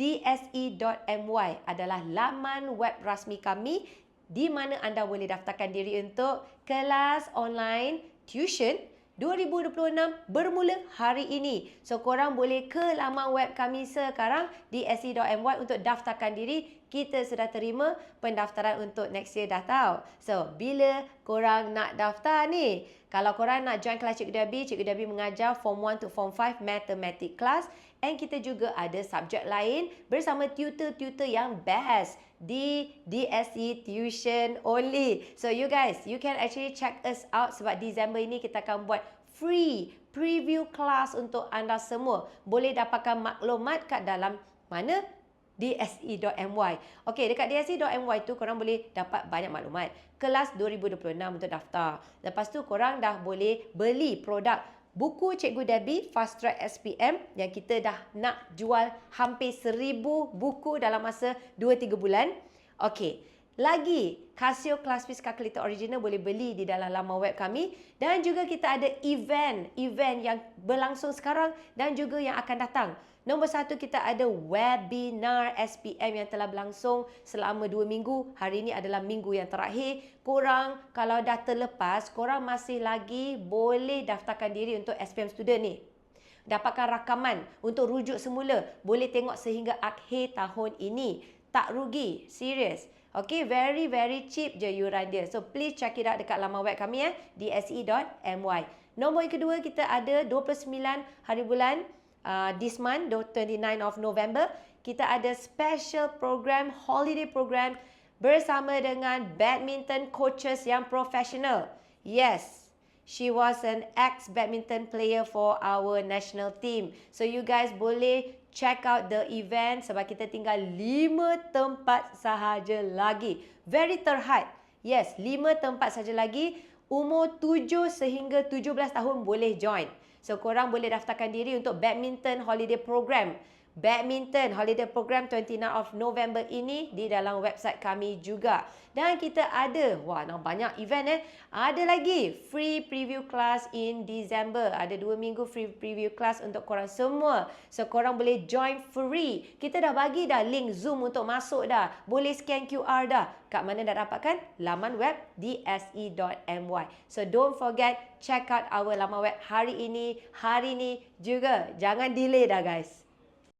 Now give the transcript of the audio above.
dse.my adalah laman web rasmi kami di mana anda boleh daftarkan diri untuk kelas online tuition 2026 bermula hari ini. So korang boleh ke laman web kami sekarang di se.my untuk daftarkan diri. Kita sudah terima pendaftaran untuk next year dah tahu. So bila korang nak daftar ni? Kalau korang nak join kelas Cikgu Debbie, Cikgu Debbie mengajar Form 1 to Form 5 Mathematics class. And kita juga ada subjek lain bersama tutor-tutor yang best di DSE Tuition Only. So you guys, you can actually check us out sebab Disember ini kita akan buat free preview class untuk anda semua. Boleh dapatkan maklumat kat dalam mana? dse.my. Okey, dekat dse.my tu korang boleh dapat banyak maklumat. Kelas 2026 untuk daftar. Lepas tu korang dah boleh beli produk buku Cikgu Debbie Fast Track SPM yang kita dah nak jual hampir seribu buku dalam masa 2-3 bulan. Okey, lagi Casio Class Fish Calculator Original boleh beli di dalam laman web kami dan juga kita ada event, event yang berlangsung sekarang dan juga yang akan datang. Nombor satu kita ada webinar SPM yang telah berlangsung selama dua minggu. Hari ini adalah minggu yang terakhir. Korang kalau dah terlepas, korang masih lagi boleh daftarkan diri untuk SPM student ni. Dapatkan rakaman untuk rujuk semula. Boleh tengok sehingga akhir tahun ini. Tak rugi. Serius. Okay, very very cheap je yuran dia. So please check it out dekat laman web kami ya di se.my. Nombor yang kedua kita ada 29 hari bulan uh, this month, 29 of November, kita ada special program, holiday program bersama dengan badminton coaches yang professional. Yes, she was an ex-badminton player for our national team. So you guys boleh check out the event sebab kita tinggal 5 tempat sahaja lagi. Very terhad. Yes, 5 tempat sahaja lagi. Umur 7 sehingga 17 tahun boleh join. So korang boleh daftarkan diri untuk badminton holiday program. Badminton holiday program 29 of November ini di dalam website kami juga. Dan kita ada, wah nak banyak event eh. Ada lagi free preview class in December. Ada dua minggu free preview class untuk korang semua. So korang boleh join free. Kita dah bagi dah link Zoom untuk masuk dah. Boleh scan QR dah. Kat mana dah dapatkan? Laman web di se.my. So don't forget check out our laman web hari ini, hari ini juga. Jangan delay dah guys.